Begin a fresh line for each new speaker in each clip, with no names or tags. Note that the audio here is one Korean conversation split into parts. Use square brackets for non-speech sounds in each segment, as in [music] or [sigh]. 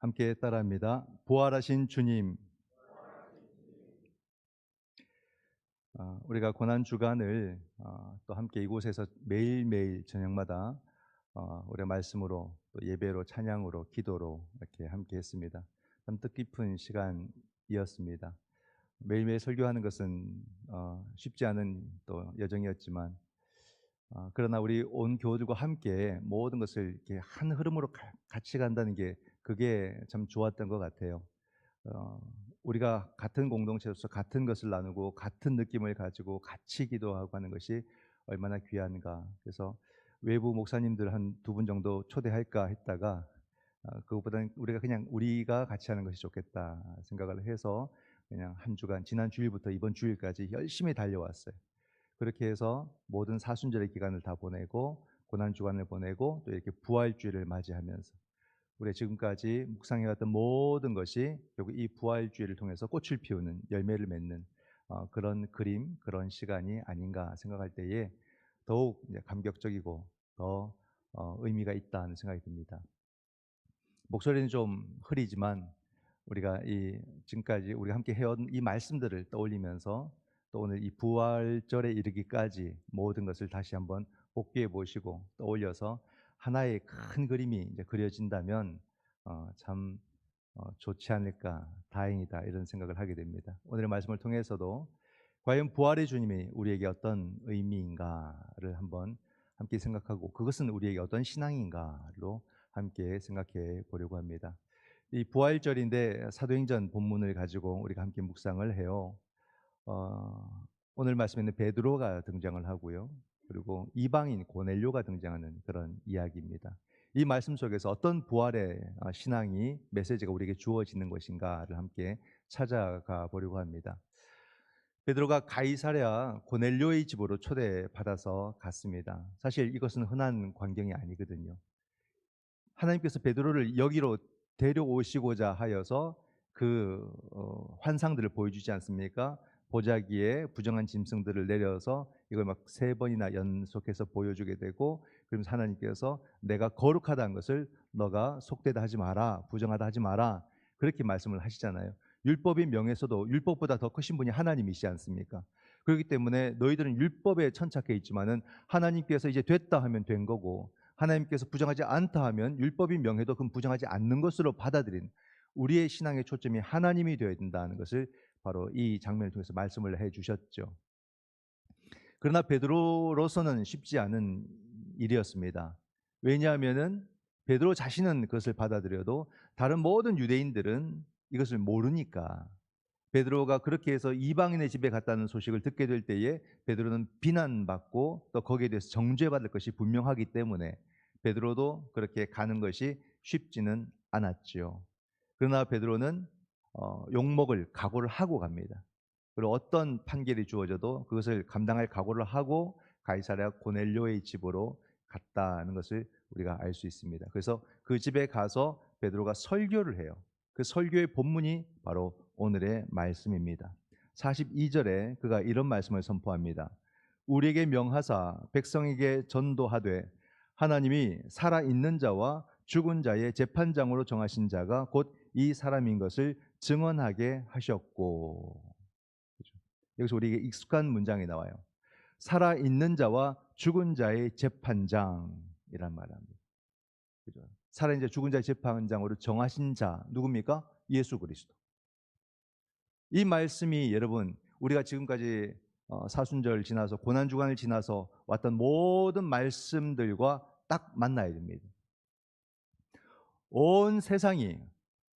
함께 따라합니다. 부활하신 주님. 아, 우리가 고난 주간을 아, 또 함께 이곳에서 매일매일 저녁마다 어, 우리가 말씀으로 또 예배로 찬양으로 기도로 이렇게 함께 했습니다. 참 뜻깊은 시간이었습니다. 매일매일 설교하는 것은 어, 쉽지 않은 또 여정이었지만 어, 그러나 우리 온 교우들과 함께 모든 것을 이렇게 한 흐름으로 가- 같이 간다는 게 그게 참 좋았던 것 같아요. 어, 우리가 같은 공동체로서 같은 것을 나누고 같은 느낌을 가지고 같이 기도하고 하는 것이 얼마나 귀한가. 그래서 외부 목사님들 한 두 분 정도 초대할까 했다가 어, 그것보다는 우리가 그냥 우리가 같이 하는 것이 좋겠다 생각을 해서 그냥 한 주간 지난 주일부터 이번 주일까지 열심히 달려왔어요. 그렇게 해서 모든 사순절의 기간을 다 보내고 고난 주간을 보내고 또 이렇게 부활 주일을 맞이하면서 우리 지금까지 묵상해왔던 모든 것이 결국 이 부활주의를 통해서 꽃을 피우는 열매를 맺는 어, 그런 그림, 그런 시간이 아닌가 생각할 때에 더욱 감격적이고 더 어, 의미가 있다는 생각이 듭니다. 목소리는 좀 흐리지만 우리가 이 지금까지 우리가 함께 해온 이 말씀들을 떠올리면서 또 오늘 이 부활절에 이르기까지 모든 것을 다시 한번 복귀해 보시고 떠올려서 하나의 큰 그림이 이제 그려진다면 어, 참 어, 좋지 않을까 다행이다 이런 생각을 하게 됩니다. 오늘의 말씀을 통해서도 과연 부활의 주님이 우리에게 어떤 의미인가를 한번 함께 생각하고 그것은 우리에게 어떤 신앙인가로 함께 생각해 보려고 합니다. 이 부활절인데 사도행전 본문을 가지고 우리가 함께 묵상을 해요. 어, 오늘 말씀에는 베드로가 등장을 하고요. 그리고 이방인 고넬료가 등장하는 그런 이야기입니다. 이 말씀 속에서 어떤 부활의 어, 신앙이 메시지가 우리에게 주어지는 것인가를 함께 찾아가 보려고 합니다. 베드로가 가이사랴 고넬료의 집으로 초대받아서 갔습니다. 사실 이것은 흔한 광경이 아니거든요. 하나님께서 베드로를 여기로 데려오시고자 하여서 그 어, 환상들을 보여주지 않습니까? 보자기에 부정한 짐승들을 내려서 이걸 막 세 번이나 연속해서 보여주게 되고 그러면서 하나님께서 내가 거룩하다는 것을 너가 속되다 하지 마라 부정하다 하지 마라 그렇게 말씀을 하시잖아요. 율법의 명에서도 율법보다 더 크신 분이 하나님이시지 않습니까? 그렇기 때문에 너희들은 율법에 천착해 있지만은 하나님께서 이제 됐다 하면 된 거고 하나님께서 부정하지 않다 하면 율법이 명해도 그건 부정하지 않는 것으로 받아들인 우리의 신앙의 초점이 하나님이 되어야 된다는 것을 바로 이 장면을 통해서 말씀을 해 주셨죠. 그러나 베드로로서는 쉽지 않은 일이었습니다. 왜냐하면은 베드로 자신은 그것을 받아들여도 다른 모든 유대인들은 이것을 모르니까 베드로가 그렇게 해서 이방인의 집에 갔다는 소식을 듣게 될 때에 베드로는 비난받고 또 거기에 대해서 정죄받을 것이 분명하기 때문에 베드로도 그렇게 가는 것이 쉽지는 않았지요. 그러나 베드로는 어, 욕먹을 각오를 하고 갑니다. 그리고 어떤 판결이 주어져도 그것을 감당할 각오를 하고 가이사랴 고넬료의 집으로 갔다는 것을 우리가 알 수 있습니다. 그래서 그 집에 가서 베드로가 설교를 해요. 그 설교의 본문이 바로 오늘의 말씀입니다. 42절에 그가 이런 말씀을 선포합니다. 우리에게 명하사 백성에게 전도하되 하나님이 살아 있는 자와 죽은 자의 재판장으로 정하신 자가 곧 이 사람인 것을 증언하게 하셨고 그죠? 여기서 우리에게 익숙한 문장이 나와요. 살아 있는 자와 죽은 자의 재판장이란 말합니다. 그죠? 살아 있는 자 죽은 자의 재판장으로 정하신 자 누굽니까? 예수 그리스도. 이 말씀이 여러분 우리가 지금까지 어, 사순절 지나서 고난 주간을 지나서 왔던 모든 말씀들과 딱 만나야 됩니다. 온 세상이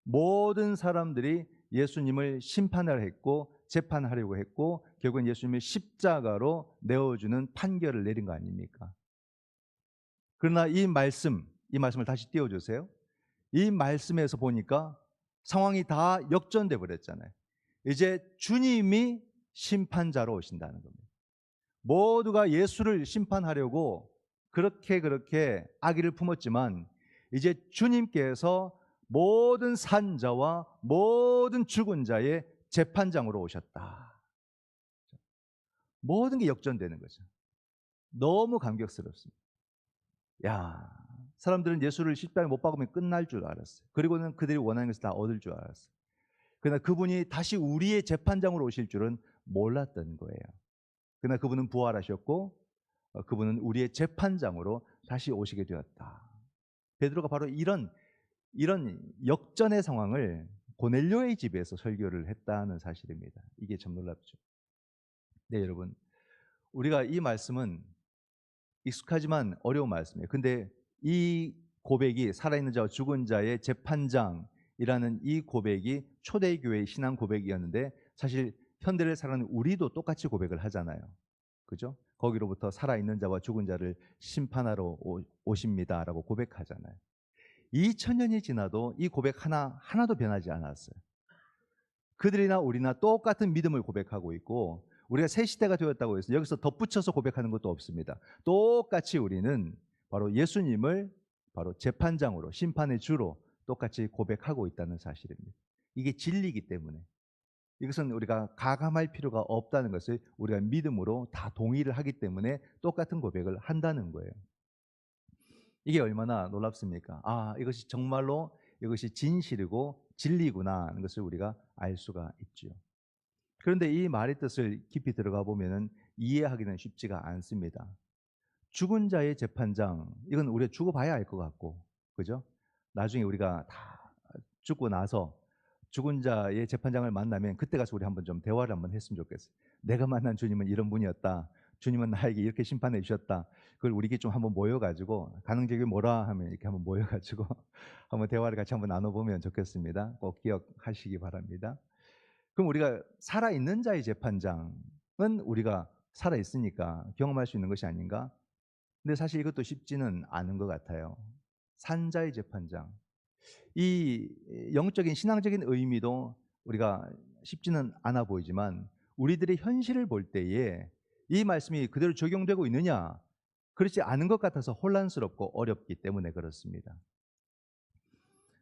모든 사람들이 예수님을 심판을 했고 재판하려고 했고 결국은 예수님을 십자가로 내어주는 판결을 내린 거 아닙니까? 그러나 이 말씀, 이 말씀을 다시 띄워주세요. 이 말씀에서 보니까 상황이 다 역전돼 버렸잖아요. 이제 주님이 심판자로 오신다는 겁니다. 모두가 예수를 심판하려고 그렇게 그렇게 악의를 품었지만 이제 주님께서 모든 산자와 모든 죽은 자의 재판장으로 오셨다. 모든 게 역전되는 거죠. 너무 감격스럽습니다. 야, 사람들은 예수를 십자가에 못 박으면 끝날 줄 알았어요. 그리고는 그들이 원하는 것을 다 얻을 줄 알았어요. 그러나 그분이 다시 우리의 재판장으로 오실 줄은 몰랐던 거예요. 그러나 그분은 부활하셨고 어, 그분은 우리의 재판장으로 다시 오시게 되었다. 베드로가 바로 이런 이런 역전의 상황을 고넬료의 집에서 설교를 했다는 사실입니다. 이게 참 놀랍죠. 네, 여러분. 우리가 이 말씀은 익숙하지만 어려운 말씀이에요. 근데 이 고백이 살아있는 자와 죽은 자의 재판장이라는 이 고백이 초대교회의 신앙 고백이었는데 사실 현대를 살아가는 우리도 똑같이 고백을 하잖아요. 그죠? 거기로부터 살아있는 자와 죽은 자를 심판하러 오- 오십니다라고 고백하잖아요. 2000년이 지나도 이 고백 하나 하나도 변하지 않았어요. 그들이나 우리나 똑같은 믿음을 고백하고 있고 우리가 새 시대가 되었다고 해서 여기서 덧붙여서 고백하는 것도 없습니다. 똑같이 우리는 바로 예수님을 바로 재판장으로 심판의 주로 똑같이 고백하고 있다는 사실입니다. 이게 진리이기 때문에 이것은 우리가 가감할 필요가 없다는 것을 우리가 믿음으로 다 동의를 하기 때문에 똑같은 고백을 한다는 거예요. 이게 얼마나 놀랍습니까? 아, 이것이 정말로 이것이 진실이고 진리구나 하는 것을 우리가 알 수가 있죠. 그런데 이 말의 뜻을 깊이 들어가 보면은 이해하기는 쉽지가 않습니다. 죽은 자의 재판장, 이건 우리가 죽어봐야 알 것 같고, 그죠? 나중에 우리가 다 죽고 나서 죽은 자의 재판장을 만나면 그때 가서 우리 한번 좀 대화를 한번 했으면 좋겠어요. 내가 만난 주님은 이런 분이었다. 주님은 나에게 이렇게 심판해 주셨다. 그걸 우리끼리 좀 한번 모여가지고 가능적이 뭐라 하면 이렇게 한번 모여가지고 [laughs] 한번 대화를 같이 한번 나눠보면 좋겠습니다. 꼭 기억하시기 바랍니다. 그럼 우리가 살아 있는 자의 재판장은 우리가 살아 있으니까 경험할 수 있는 것이 아닌가? 근데 사실 이것도 쉽지는 않은 것 같아요. 산자의 재판장. 이 영적인 신앙적인 의미도 우리가 쉽지는 않아 보이지만 우리들의 현실을 볼 때에 이 말씀이 그대로 적용되고 있느냐? 그렇지 않은 것 같아서 혼란스럽고 어렵기 때문에 그렇습니다.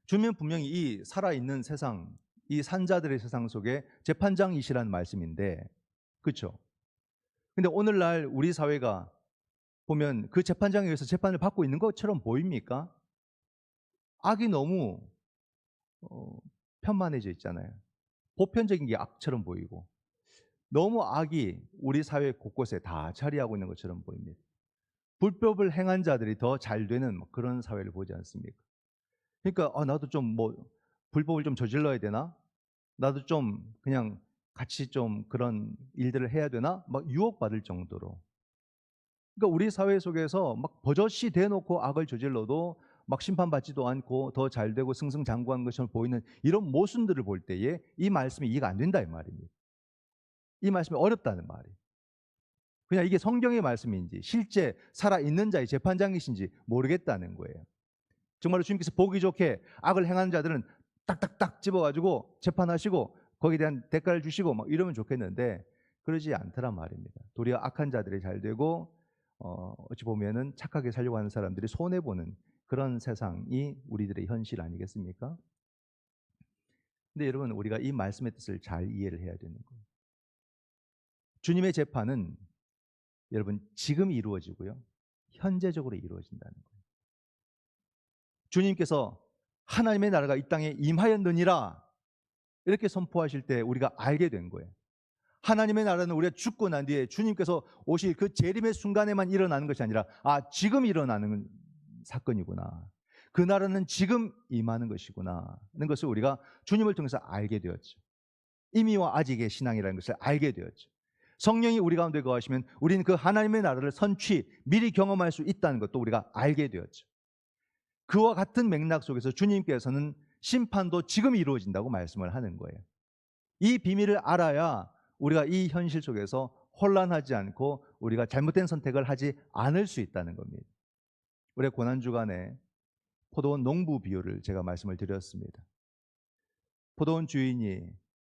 주면 분명히 이 살아있는 세상, 이 산자들의 세상 속에 재판장이시라는 말씀인데, 그렇죠? 근데 오늘날 우리 사회가 보면 그 재판장에 의해서 재판을 받고 있는 것처럼 보입니까? 악이 너무 어, 편만해져 있잖아요. 보편적인 게 악처럼 보이고 너무 악이 우리 사회 곳곳에 다 자리하고 있는 것처럼 보입니다. 불법을 행한 자들이 더 잘 되는 뭐 그런 사회를 보지 않습니까? 그러니까 아, 나도 좀 뭐 불법을 좀 저질러야 되나? 나도 좀 그냥 같이 좀 그런 일들을 해야 되나? 막 유혹받을 정도로. 그러니까 우리 사회 속에서 막 버젓이 대놓고 악을 저질러도 막 심판받지도 않고 더 잘 되고 승승장구한 것처럼 보이는 이런 모순들을 볼 때에 이 말씀이 이해가 안 된다 이 말입니다. 이 말씀이 어렵다는 말이. 그냥 이게 성경의 말씀인지 실제 살아 있는 자의 재판장이신지 모르겠다는 거예요. 정말로 주님께서 보기 좋게 악을 행하는 자들은 딱딱딱 집어가지고 재판하시고 거기에 대한 대가를 주시고 막 이러면 좋겠는데 그러지 않더란 말입니다. 도리어 악한 자들이 잘 되고 어, 어찌 보면은 착하게 살려고 하는 사람들이 손해 보는 그런 세상이 우리들의 현실 아니겠습니까? 근데 여러분 우리가 이 말씀의 뜻을 잘 이해를 해야 되는 거예요. 주님의 재판은 여러분 지금 이루어지고요. 현재적으로 이루어진다는 거예요. 주님께서 하나님의 나라가 이 땅에 임하였느니라 이렇게 선포하실 때 우리가 알게 된 거예요. 하나님의 나라는 우리가 죽고 난 뒤에 주님께서 오실 그 재림의 순간에만 일어나는 것이 아니라 아 지금 일어나는 사건이구나. 그 나라는 지금 임하는 것이구나 하는 것을 우리가 주님을 통해서 알게 되었죠. 이미와 아직의 신앙이라는 것을 알게 되었죠. 성령이 우리 가운데 거하시면 우리는 그 하나님의 나라를 선취 미리 경험할 수 있다는 것도 우리가 알게 되었죠. 그와 같은 맥락 속에서 주님께서는 심판도 지금 이루어진다고 말씀을 하는 거예요. 이 비밀을 알아야 우리가 이 현실 속에서 혼란하지 않고 우리가 잘못된 선택을 하지 않을 수 있다는 겁니다. 올해 고난 주간에 포도원 농부 비유를 제가 말씀을 드렸습니다. 포도원 주인이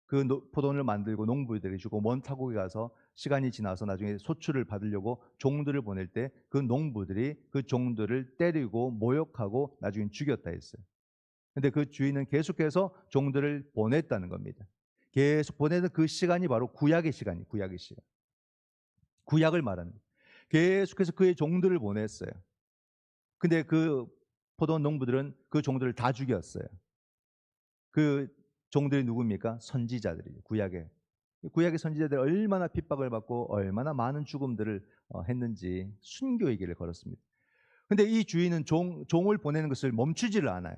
그 노- 포도원을 만들고 농부들이 주고 먼 타국에 가서 시간이 지나서 나중에 소출을 받으려고 종들을 보낼 때 그 농부들이 그 종들을 때리고 모욕하고 나중에 죽였다 했어요. 근데 그 주인은 계속해서 종들을 보냈다는 겁니다. 계속 보내는 그 시간이 바로 구약의 시간이 구약의 시간. 구약을 말하는 거예요. 계속해서 그의 종들을 보냈어요. 근데 그 포도원 농부들은 그 종들을 다 죽였어요. 그 종들이 누굽니까? 선지자들이죠. 구약의 구약의 선지자들 얼마나 핍박을 받고 얼마나 많은 죽음들을 어, 했는지 순교의 길을 걸었습니다. 근데 이 주인은 종, 종을 보내는 것을 멈추지를 않아요.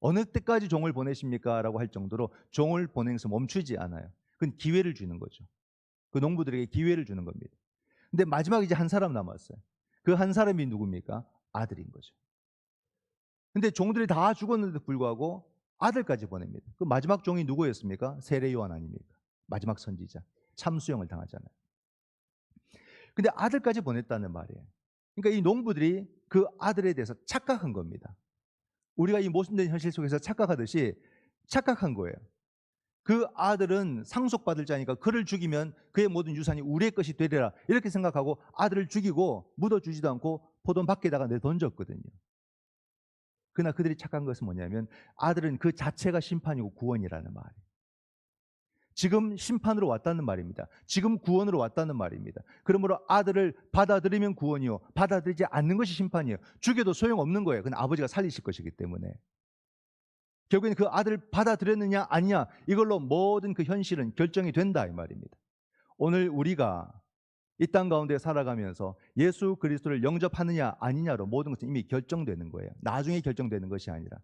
어느 때까지 종을 보내십니까? 라고 할 정도로 종을 보내는 것을 멈추지 않아요. 그건 기회를 주는 거죠. 그 농부들에게 기회를 주는 겁니다. 근데 마지막에 이제 한 사람 남았어요. 그 한 사람이 누굽니까? 아들인 거죠. 근데 종들이 다 죽었는데도 불구하고 아들까지 보냅니다. 그 마지막 종이 누구였습니까? 세례 요한 아닙니까? 마지막 선지자. 참수형을 당하잖아요. 근데 아들까지 보냈다는 말이에요. 그러니까 이 농부들이 그 아들에 대해서 착각한 겁니다. 우리가 이 모순된 현실 속에서 착각하듯이 착각한 거예요. 그 아들은 상속받을 자니까 그를 죽이면 그의 모든 유산이 우리의 것이 되리라 이렇게 생각하고 아들을 죽이고 묻어주지도 않고 포돈 밖에다가 내던졌거든요. 그러나 그들이 착각한 것은 뭐냐면 아들은 그 자체가 심판이고 구원이라는 말이에요. 지금 심판으로 왔다는 말입니다. 지금 구원으로 왔다는 말입니다. 그러므로 아들을 받아들이면 구원이요. 받아들이지 않는 것이 심판이에요. 죽여도 소용없는 거예요. 그건 아버지가 살리실 것이기 때문에. 결국에는 그 아들을 받아들였느냐 아니냐 이걸로 모든 그 현실은 결정이 된다 이 말입니다. 오늘 우리가 이 땅 가운데 살아가면서 예수 그리스도를 영접하느냐 아니냐로 모든 것은 이미 결정되는 거예요. 나중에 결정되는 것이 아니라.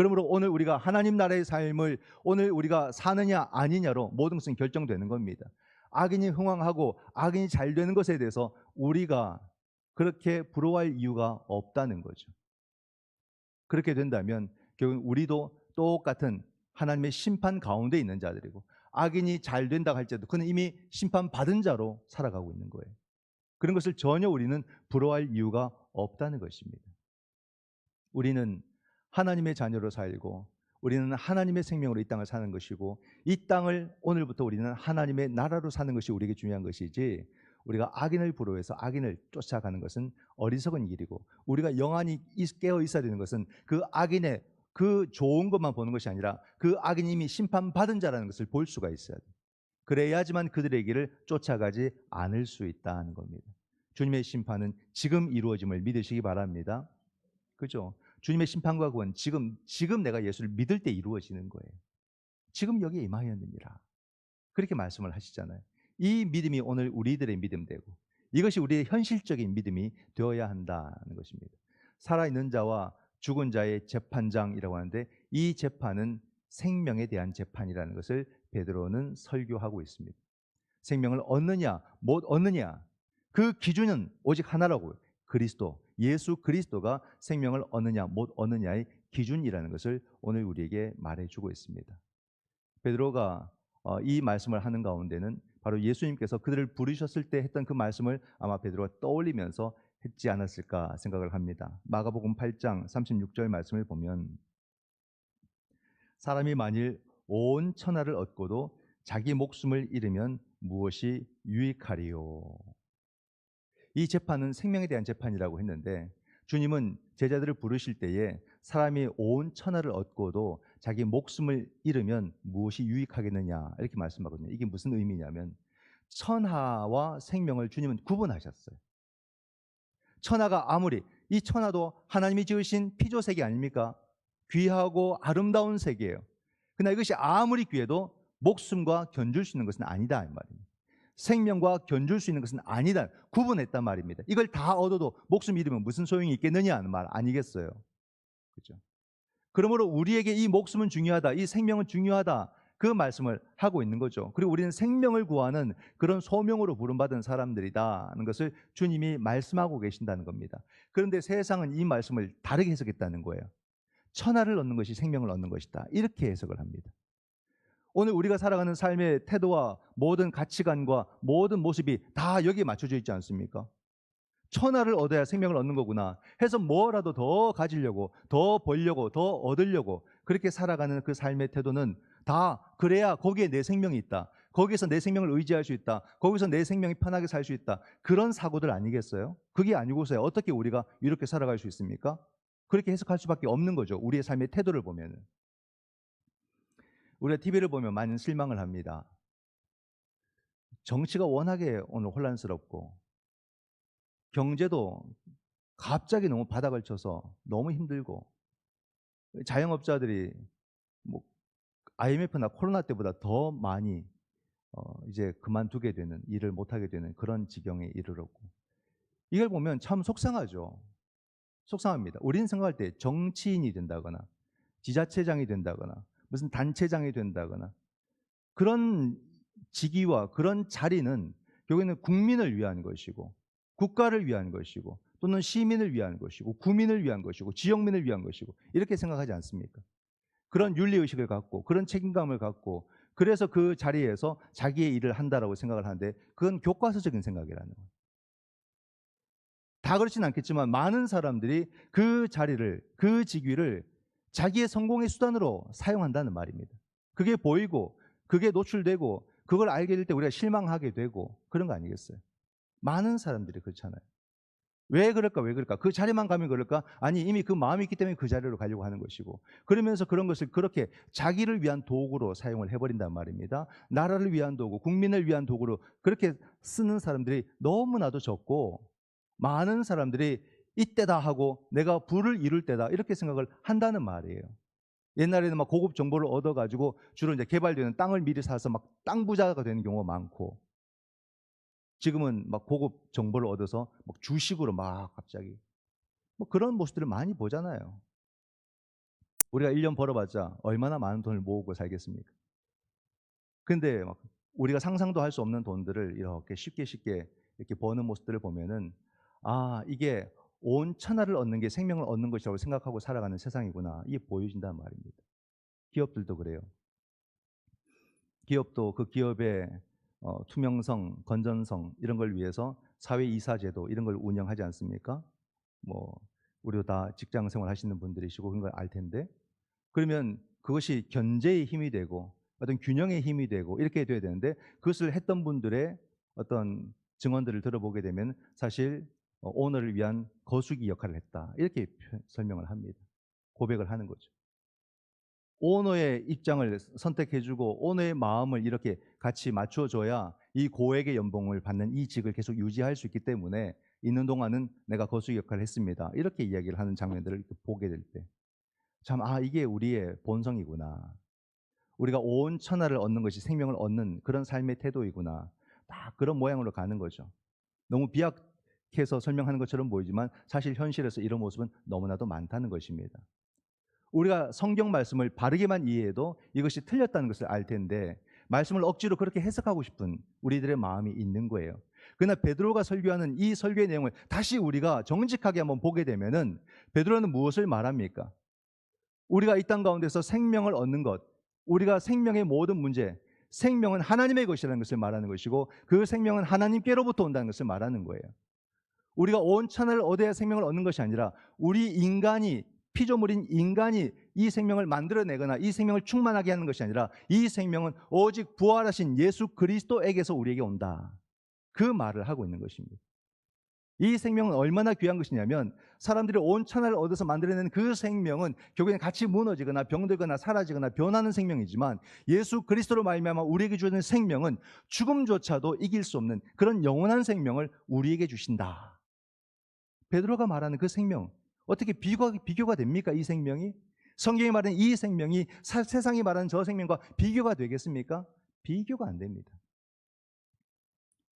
그러므로 오늘 우리가 하나님 나라의 삶을 오늘 우리가 사느냐 아니냐로 모든 것은 결정되는 겁니다. 악인이 흥왕하고 악인이 잘 되는 것에 대해서 우리가 그렇게 부러워할 이유가 없다는 거죠. 그렇게 된다면 결국 우리도 똑같은 하나님의 심판 가운데 있는 자들이고 악인이 잘 된다 할지라도 그는 이미 심판 받은 자로 살아가고 있는 거예요. 그런 것을 전혀 우리는 부러워할 이유가 없다는 것입니다. 우리는 하나님의 자녀로 살고 우리는 하나님의 생명으로 이 땅을 사는 것이고 이 땅을 오늘부터 우리는 하나님의 나라로 사는 것이 우리에게 중요한 것이지 우리가 악인을 부러워해서 악인을 쫓아가는 것은 어리석은 일이고 우리가 영안이 깨어 있어야 되는 것은 그 악인의 그 좋은 것만 보는 것이 아니라 그 악인이 이미 심판받은 자라는 것을 볼 수가 있어야 돼. 그래야지만 그들의 길을 쫓아가지 않을 수 있다는 겁니다. 주님의 심판은 지금 이루어짐을 믿으시기 바랍니다. 그죠? 주님의 심판과 구원 지금 지금 내가 예수를 믿을 때 이루어지는 거예요. 지금 여기에 임하였느니라. 그렇게 말씀을 하시잖아요. 이 믿음이 오늘 우리들의 믿음 되고 이것이 우리의 현실적인 믿음이 되어야 한다는 것입니다. 살아있는 자와 죽은 자의 재판장이라고 하는데 이 재판은 생명에 대한 재판이라는 것을 베드로는 설교하고 있습니다. 생명을 얻느냐 못 얻느냐 그 기준은 오직 하나라고요. 그리스도 예수 그리스도가 생명을 얻느냐 못 얻느냐의 기준이라는 것을 오늘 우리에게 말해주고 있습니다. 베드로가 어, 이 말씀을 하는 가운데는 바로 예수님께서 그들을 부르셨을 때 했던 그 말씀을 아마 베드로가 떠올리면서 했지 않았을까 생각을 합니다. 마가복음 8장 36절 말씀을 보면 사람이 만일 온 천하를 얻고도 자기 목숨을 잃으면 무엇이 유익하리요? 이 재판은 생명에 대한 재판이라고 했는데 주님은 제자들을 부르실 때에 사람이 온 천하를 얻고도 자기 목숨을 잃으면 무엇이 유익하겠느냐 이렇게 말씀하거든요. 이게 무슨 의미냐면 천하와 생명을 주님은 구분하셨어요. 천하가 아무리 이 천하도 하나님이 지으신 피조세계 아닙니까? 귀하고 아름다운 세계예요. 그러나 이것이 아무리 귀해도 목숨과 견줄 수 있는 것은 아니다 이 말입니다. 생명과 견줄 수 있는 것은 아니다. 구분했단 말입니다. 이걸 다 얻어도 목숨 잃으면 무슨 소용이 있겠느냐 하는 말 아니겠어요. 그렇죠? 그러므로 우리에게 이 목숨은 중요하다. 이 생명은 중요하다. 그 말씀을 하고 있는 거죠. 그리고 우리는 생명을 구하는 그런 소명으로 부름받은 사람들이다는 것을 주님이 말씀하고 계신다는 겁니다. 그런데 세상은 이 말씀을 다르게 해석했다는 거예요. 천하를 얻는 것이 생명을 얻는 것이다. 이렇게 해석을 합니다. 오늘 우리가 살아가는 삶의 태도와 모든 가치관과 모든 모습이 다 여기에 맞춰져 있지 않습니까? 천하를 얻어야 생명을 얻는 거구나 해서 뭐라도 더 가지려고 더 벌려고 더 얻으려고 그렇게 살아가는 그 삶의 태도는 다 그래야 거기에 내 생명이 있다. 거기서 내 생명을 의지할 수 있다. 거기서 내 생명이 편하게 살 수 있다. 그런 사고들 아니겠어요? 그게 아니고서야 어떻게 우리가 이렇게 살아갈 수 있습니까? 그렇게 해석할 수밖에 없는 거죠. 우리의 삶의 태도를 보면은. 우리가 TV를 보면 많은 실망을 합니다. 정치가 워낙에 오늘 혼란스럽고 경제도 갑자기 너무 바닥을 쳐서 너무 힘들고 자영업자들이 뭐 IMF나 코로나 때보다 더 많이 어 이제 그만두게 되는 일을 못 하게 되는 그런 지경에 이르렀고 이걸 보면 참 속상하죠. 속상합니다. 우리는 생각할 때 정치인이 된다거나 지자체장이 된다거나 무슨 단체장이 된다거나 그런 직위와 그런 자리는 결국에는 국민을 위한 것이고 국가를 위한 것이고 또는 시민을 위한 것이고 구민을 위한 것이고 지역민을 위한 것이고 이렇게 생각하지 않습니까? 그런 윤리 의식을 갖고 그런 책임감을 갖고 그래서 그 자리에서 자기의 일을 한다라고 생각을 하는데 그건 교과서적인 생각이라는 거예요. 다 그렇진 않겠지만 많은 사람들이 그 자리를 그 직위를 자기의 성공의 수단으로 사용한다는 말입니다. 그게 보이고 그게 노출되고 그걸 알게 될 때 우리가 실망하게 되고 그런 거 아니겠어요? 많은 사람들이 그렇잖아요. 왜 그럴까? 왜 그럴까? 그 자리만 가면 그럴까? 아니 이미 그 마음이 있기 때문에 그 자리로 가려고 하는 것이고 그러면서 그런 것을 그렇게 자기를 위한 도구로 사용을 해버린단 말입니다. 나라를 위한 도구, 국민을 위한 도구로 그렇게 쓰는 사람들이 너무나도 적고 많은 사람들이 이때다 하고 내가 부를 이룰 때다 이렇게 생각을 한다는 말이에요. 옛날에는 막 고급 정보를 얻어가지고 주로 이제 개발되는 땅을 미리 사서 막 땅 부자가 되는 경우가 많고 지금은 막 고급 정보를 얻어서 막 주식으로 막 갑자기 뭐 그런 모습들을 많이 보잖아요. 우리가 1년 벌어봤자 얼마나 많은 돈을 모으고 살겠습니까? 근데 막 우리가 상상도 할 수 없는 돈들을 이렇게 쉽게 쉽게 이렇게 버는 모습들을 보면은 아 이게 온 천하를 얻는 게 생명을 얻는 것이라고 생각하고 살아가는 세상이구나 이게 보여진단 말입니다. 기업들도 그래요. 기업도 그 기업의 어, 투명성, 건전성 이런 걸 위해서 사회 이사 제도 이런 걸 운영하지 않습니까? 뭐 우리도 다 직장 생활 하시는 분들이시고 그런 걸 알 텐데 그러면 그것이 견제의 힘이 되고 어떤 균형의 힘이 되고 이렇게 돼야 되는데 그것을 했던 분들의 어떤 증언들을 들어보게 되면 사실 어, 오너를 위한 거수기 역할을 했다 이렇게 표- 설명을 합니다. 고백을 하는 거죠. 오너의 입장을 선택해주고 오너의 마음을 이렇게 같이 맞춰줘야 이 고액의 연봉을 받는 이 직을 계속 유지할 수 있기 때문에 있는 동안은 내가 거수 역할을 했습니다. 이렇게 이야기를 하는 장면들을 보게 될 때, 참, 아, 이게 우리의 본성이구나. 우리가 온 천하를 얻는 것이 생명을 얻는 그런 삶의 태도이구나. 딱 그런 모양으로 가는 거죠. 너무 비약 해서 설명하는 것처럼 보이지만 사실 현실에서 이런 모습은 너무나도 많다는 것입니다. 우리가 성경 말씀을 바르게만 이해해도 이것이 틀렸다는 것을 알 텐데 말씀을 억지로 그렇게 해석하고 싶은 우리들의 마음이 있는 거예요. 그러나 베드로가 설교하는 이 설교의 내용을 다시 우리가 정직하게 한번 보게 되면은 베드로는 무엇을 말합니까? 우리가 이 땅 가운데서 생명을 얻는 것, 우리가 생명의 모든 문제, 생명은 하나님의 것이라는 것을 말하는 것이고 그 생명은 하나님께로부터 온다는 것을 말하는 거예요. 우리가 온 천하를 얻어야 생명을 얻는 것이 아니라 우리 인간이 피조물인 인간이 이 생명을 만들어내거나 이 생명을 충만하게 하는 것이 아니라 이 생명은 오직 부활하신 예수 그리스도에게서 우리에게 온다. 그 말을 하고 있는 것입니다. 이 생명은 얼마나 귀한 것이냐면 사람들이 온 천하를 얻어서 만들어낸 그 생명은 결국엔 같이 무너지거나 병들거나 사라지거나 변하는 생명이지만 예수 그리스도로 말미암아 우리에게 주는 생명은 죽음조차도 이길 수 없는 그런 영원한 생명을 우리에게 주신다. 베드로가 말하는 그 생명 어떻게 비교가, 비교가 됩니까? 이 생명이 성경이 말하는 이 생명이 사- 세상이 말하는 저 생명과 비교가 되겠습니까? 비교가 안 됩니다.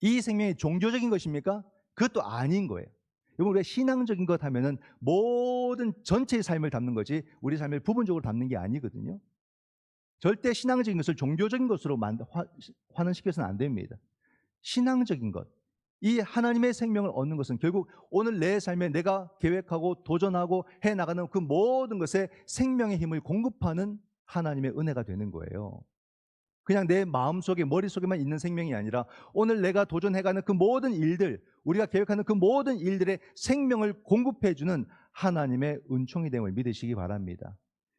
이 생명이 종교적인 것입니까? 그것도 아닌 거예요. 이건 우리가 신앙적인 것 하면은 모든 전체의 삶을 담는 거지 우리 삶을 부분적으로 담는 게 아니거든요. 절대 신앙적인 것을 종교적인 것으로 만, 화, 환원시켜서는 안 됩니다. 신앙적인 것, 이 하나님의 생명을 얻는 것은 결국 오늘 내 삶에 내가 계획하고 도전하고 해 나가는 그 모든 것에 생명의 힘을 공급하는 하나님의 은혜가 되는 거예요. 그냥 내 마음속에 머릿속에만 있는 생명이 아니라 오늘 내가 도전해가는 그 모든 일들, 우리가 계획하는 그 모든 일들의 생명을 공급해 주는 하나님의 은총이 됨을 믿으시기 바랍니다.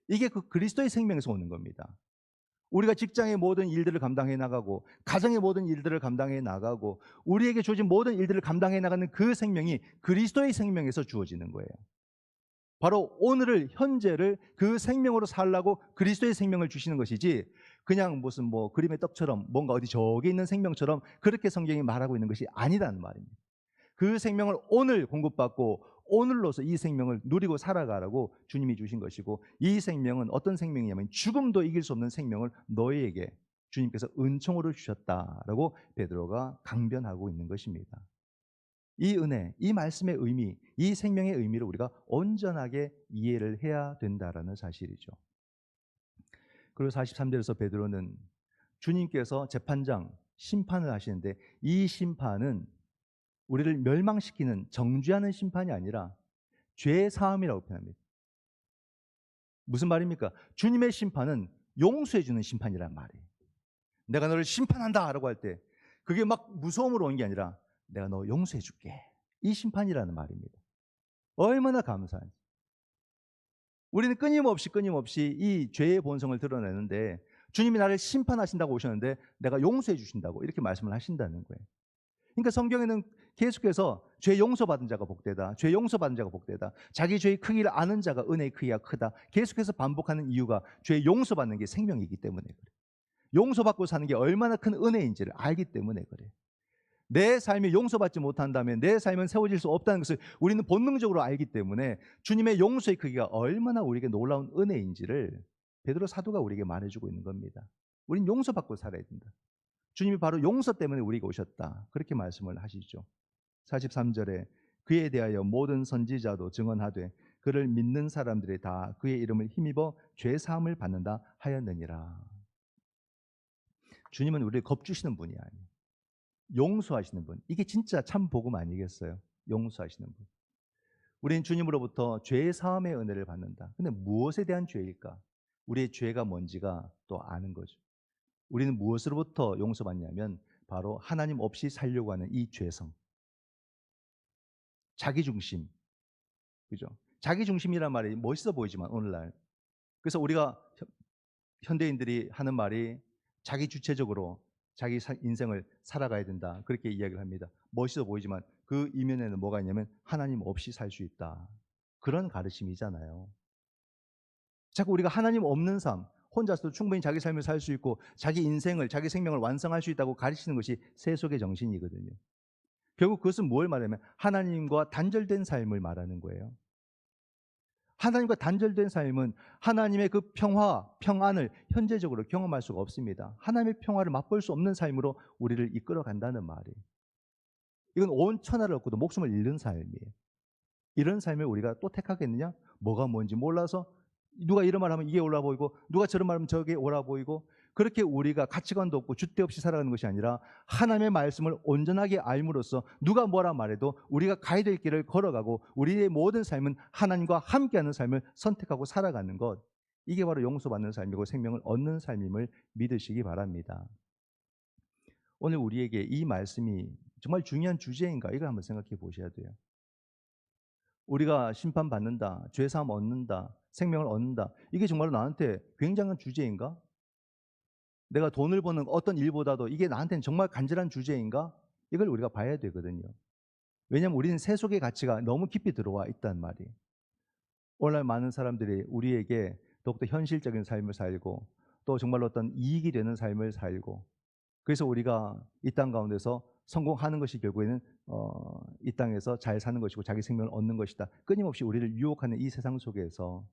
이게 그 그리스도의 생명에서 오는 겁니다. 우리가 직장의 모든 일들을 감당해 나가고 가정의 모든 일들을 감당해 나가고 우리에게 주어진 모든 일들을 감당해 나가는 그 생명이 그리스도의 생명에서 주어지는 거예요. 바로 오늘을 현재를 그 생명으로 살라고 그리스도의 생명을 주시는 것이지 그냥 무슨 뭐 그림의 떡처럼 뭔가 어디 저기 있는 생명처럼 그렇게 성경이 말하고 있는 것이 아니라는 말입니다. 그 생명을 오늘 공급받고 오늘로서 이 생명을 누리고 살아가라고 주님이 주신 것이고 이 생명은 어떤 생명이냐면 죽음도 이길 수 없는 생명을 너희에게 주님께서 은총으로 주셨다라고 베드로가 강변하고 있는 것입니다. 이 은혜, 이 말씀의 의미, 이 생명의 의미를 우리가 온전하게 이해를 해야 된다라는 사실이죠. 그리고 43절에서 베드로는 주님께서 재판장 심판을 하시는데 이 심판은 우리를 멸망시키는 정죄하는 심판이 아니라 죄 사함이라고 표현합니다. 무슨 말입니까? 주님의 심판은 용서해 주는 심판이란 말이에요. 내가 너를 심판한다라고 할 때 그게 막 무서움으로 온 게 아니라 내가 너 용서해 줄게. 이 심판이라는 말입니다. 얼마나 감사한지. 우리는 끊임없이 끊임없이 이 죄의 본성을 드러내는데 주님이 나를 심판하신다고 오셨는데 내가 용서해 주신다고 이렇게 말씀을 하신다는 거예요. 그러니까 성경에는 계속해서 죄 용서받은 자가 복되다. 죄 용서받은 자가 복되다. 자기 죄의 크기를 아는 자가 은혜의 크기가 크다. 계속해서 반복하는 이유가 죄 용서받는 게 생명이기 때문에 그래. 용서받고 사는 게 얼마나 큰 은혜인지를 알기 때문에 그래. 내 삶이 용서받지 못한다면 내 삶은 세워질 수 없다는 것을 우리는 본능적으로 알기 때문에 주님의 용서의 크기가 얼마나 우리에게 놀라운 은혜인지를 베드로 사도가 우리에게 말해주고 있는 겁니다. 우린 용서받고 살아야 된다. 주님이 바로 용서 때문에 우리가 오셨다. 그렇게 말씀을 하시죠. 43절에 그에 대하여 모든 선지자도 증언하되 그를 믿는 사람들이 다 그의 이름을 힘입어 죄 사함을 받는다 하였느니라. 주님은 우리를 겁주시는 분이 아니에요. 용서하시는 분. 이게 진짜 참 복음 아니겠어요? 용서하시는 분. 우리는 주님으로부터 죄의 사함의 은혜를 받는다. 근데 무엇에 대한 죄일까? 우리의 죄가 뭔지가 또 아는 거죠. 우리는 무엇으로부터 용서받냐면 바로 하나님 없이 살려고 하는 이 죄성. 자기 중심. 그죠? 자기 중심이란 말이 멋있어 보이지만 오늘날 그래서 우리가 현대인들이 하는 말이 자기 주체적으로 자기 인생을 살아가야 된다. 그렇게 이야기를 합니다. 멋있어 보이지만 그 이면에는 뭐가 있냐면 하나님 없이 살 수 있다. 그런 가르침이잖아요. 자꾸 우리가 하나님 없는 삶, 혼자서도 충분히 자기 삶을 살 수 있고 자기 인생을, 자기 생명을 완성할 수 있다고 가르치는 것이 세속의 정신이거든요. 결국 그것은 뭘 말하면 하나님과 단절된 삶을 말하는 거예요. 하나님과 단절된 삶은 하나님의 그 평화, 평안을 현재적으로 경험할 수가 없습니다. 하나님의 평화를 맛볼 수 없는 삶으로 우리를 이끌어 간다는 말이에요. 이건 온 천하를 얻고도 목숨을 잃는 삶이에요. 이런 삶을 우리가 또 택하겠느냐? 뭐가 뭔지 몰라서 누가 이런 말 하면 이게 올라 보이고 누가 저런 말 하면 저게 올라 보이고 그렇게 우리가 가치관도 없고 줏대 없이 살아가는 것이 아니라 하나님의 말씀을 온전하게 알므로써 누가 뭐라 말해도 우리가 가야 될 길을 걸어가고 우리의 모든 삶은 하나님과 함께하는 삶을 선택하고 살아가는 것 이게 바로 용서받는 삶이고 생명을 얻는 삶임을 믿으시기 바랍니다. 오늘 우리에게 이 말씀이 정말 중요한 주제인가 이걸 한번 생각해 보셔야 돼요. 우리가 심판받는다, 죄사함 얻는다, 생명을 얻는다. 이게 정말로 나한테 굉장한 주제인가? 내가 돈을 버는 어떤 일보다도 이게 나한테는 정말 간절한 주제인가? 이걸 우리가 봐야 되거든요. 왜냐하면 우리는 세속의 가치가 너무 깊이 들어와 있단 말이에요. 오늘날 많은 사람들이 우리에게 더욱더 현실적인 삶을 살고 또 정말로 어떤 이익이 되는 삶을 살고 그래서 우리가 이 땅 가운데서 성공하는 것이 결국에는 어, 이 땅에서 잘 사는 것이고 자기 생명을 얻는 것이다. 끊임없이 우리를 유혹하는 이 세상 속에서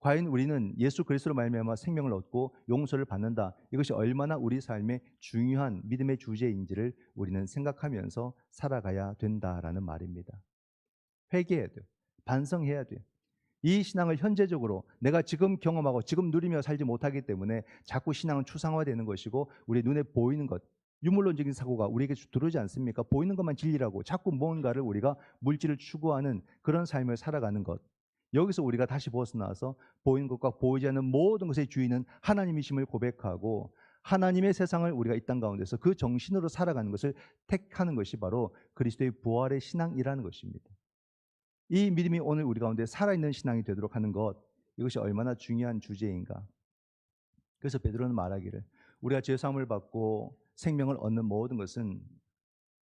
과연 우리는 예수 그리스도로 말미암아 생명을 얻고 용서를 받는다. 이것이 얼마나 우리 삶의 중요한 믿음의 주제인지를 우리는 생각하면서 살아가야 된다라는 말입니다. 회개해야 돼요. 반성해야 돼요. 이 신앙을 현재적으로 내가 지금 경험하고 지금 누리며 살지 못하기 때문에 자꾸 신앙은 추상화되는 것이고 우리 눈에 보이는 것, 유물론적인 사고가 우리에게 들어오지 않습니까? 보이는 것만 진리라고 자꾸 무언가를 우리가 물질을 추구하는 그런 삶을 살아가는 것. 여기서 우리가 다시 벗어나서 보이는 것과 보이지 않는 모든 것의 주인은 하나님이심을 고백하고 하나님의 세상을 우리가 이 땅 가운데서 그 정신으로 살아가는 것을 택하는 것이 바로 그리스도의 부활의 신앙이라는 것입니다. 이 믿음이 오늘 우리 가운데 살아있는 신앙이 되도록 하는 것 이것이 얼마나 중요한 주제인가. 그래서 베드로는 말하기를 우리가 죄 사함을 받고 생명을 얻는 모든 것은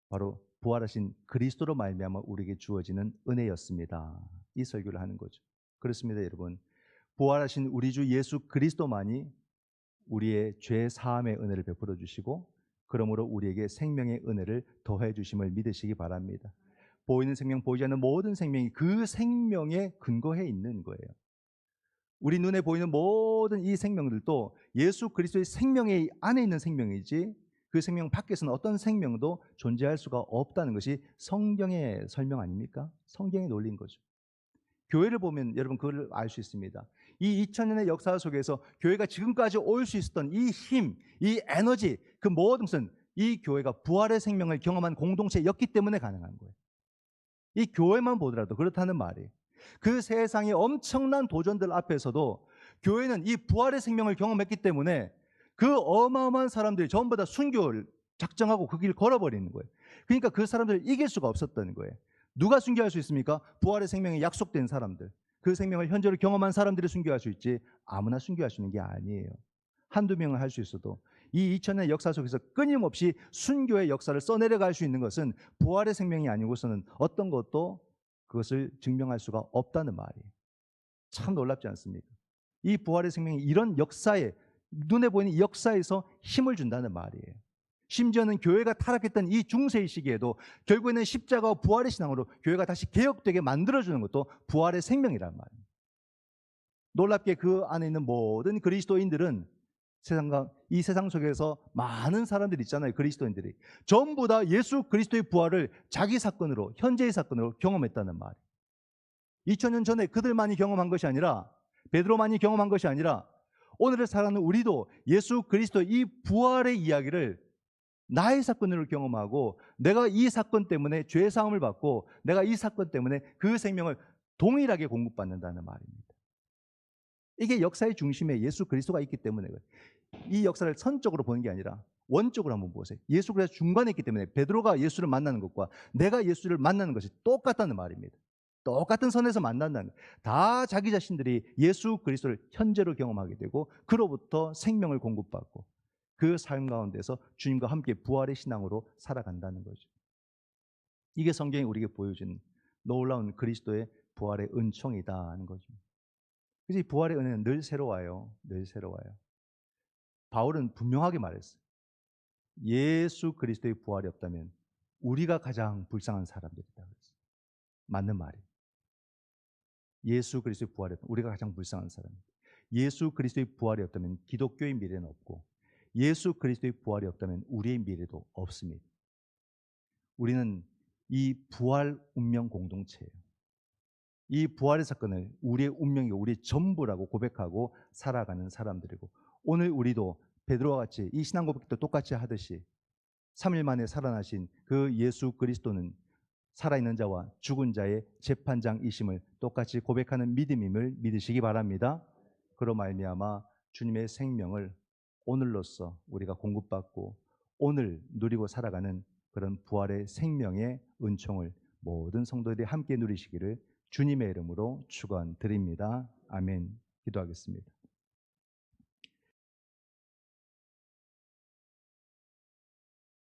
바로 부활하신 그리스도로 말미암아 우리에게 주어지는 은혜였습니다. 이 설교를 하는 거죠. 그렇습니다, 여러분. 부활하신 우리 주 예수 그리스도만이 우리의 죄 사함의 은혜를 베풀어 주시고 그러므로 우리에게 생명의 은혜를 더해 주심을 믿으시기 바랍니다. 보이는 생명, 보이지 않는 모든 생명이 그 생명에 근거해 있는 거예요. 우리 눈에 보이는 모든 이 생명들도 예수 그리스도의 생명의 안에 있는 생명이지 그 생명 밖에서는 어떤 생명도 존재할 수가 없다는 것이 성경의 설명 아닙니까? 성경의 논리인 거죠. 교회를 보면 여러분 그걸 알 수 있습니다. 이 2000년의 역사 속에서 교회가 지금까지 올 수 있었던 이 힘, 이 에너지, 그 모든 것은 이 교회가 부활의 생명을 경험한 공동체였기 때문에 가능한 거예요. 이 교회만 보더라도 그렇다는 말이. 그 세상의 엄청난 도전들 앞에서도 교회는 이 부활의 생명을 경험했기 때문에 그 어마어마한 사람들이 전부 다 순교를 작정하고 그 길을 걸어버리는 거예요. 그러니까 그 사람들을 이길 수가 없었다는 거예요. 누가 순교할 수 있습니까? 부활의 생명이 약속된 사람들. 그 생명을 현재로 경험한 사람들이 순교할 수 있지 아무나 순교할 수 있는 게 아니에요. 한두 명은 할 수 있어도 이 2000년 역사 속에서 끊임없이 순교의 역사를 써내려갈 수 있는 것은 부활의 생명이 아니고서는 어떤 것도 그것을 증명할 수가 없다는 말이에요. 참 놀랍지 않습니까? 이 부활의 생명이 이런 역사에 눈에 보이는 이 역사에서 힘을 준다는 말이에요. 심지어는 교회가 타락했던 이 중세의 시기에도 결국에는 십자가와 부활의 신앙으로 교회가 다시 개혁되게 만들어주는 것도 부활의 생명이란 말입니다. 놀랍게 그 안에 있는 모든 그리스도인들은 세상과 이 세상 속에서 많은 사람들이 있잖아요. 그리스도인들이 전부 다 예수 그리스도의 부활을 자기 사건으로 현재의 사건으로 경험했다는 말. 2000년 전에 그들만이 경험한 것이 아니라 베드로만이 경험한 것이 아니라 오늘을 살아가는 우리도 예수 그리스도 이 부활의 이야기를 나의 사건으로 경험하고 내가 이 사건 때문에 죄 사함을 받고 내가 이 사건 때문에 그 생명을 동일하게 공급받는다는 말입니다. 이게 역사의 중심에 예수 그리스도가 있기 때문에. 이 역사를 선적으로 보는 게 아니라 원적으로 한번 보세요. 예수 그리스도 중간에 있기 때문에 베드로가 예수를 만나는 것과 내가 예수를 만나는 것이 똑같다는 말입니다. 똑같은 선에서 만난다는 거예요. 다 자기 자신들이 예수 그리스도를 현재로 경험하게 되고 그로부터 생명을 공급받고 그 삶 가운데서 주님과 함께 부활의 신앙으로 살아간다는 거죠. 이게 성경이 우리에게 보여주는 놀라운 그리스도의 부활의 은총이다는 거죠. 그래서 이 부활의 은혜는 늘 새로워요. 늘 새로워요. 바울은 분명하게 말했어요. 예수 그리스도의 부활이 없다면 우리가 가장 불쌍한 사람들이다. 그랬어요. 맞는 말이에요. 예수 그리스도의 부활이 없다면 우리가 가장 불쌍한 사람. 예수 그리스도의 부활이 없다면 기독교의 미래는 없고 예수 그리스도의 부활이 없다면 우리의 미래도 없습니다. 우리는 이 부활 운명 공동체예요. 이 부활의 사건을 우리의 운명이고 우리의 전부라고 고백하고 살아가는 사람들이고 오늘 우리도 베드로와 같이 이 신앙 고백도 똑같이 하듯이 3일 만에 살아나신 그 예수 그리스도는 살아있는 자와 죽은 자의 재판장이심을 똑같이 고백하는 믿음임을 믿으시기 바랍니다. 그로 말미암아 주님의 생명을 오늘로써 우리가 공급받고 오늘 누리고 살아가는 그런 부활의 생명의 은총을 모든 성도들이 함께 누리시기를 주님의 이름으로 축원드립니다. 아멘. 기도하겠습니다.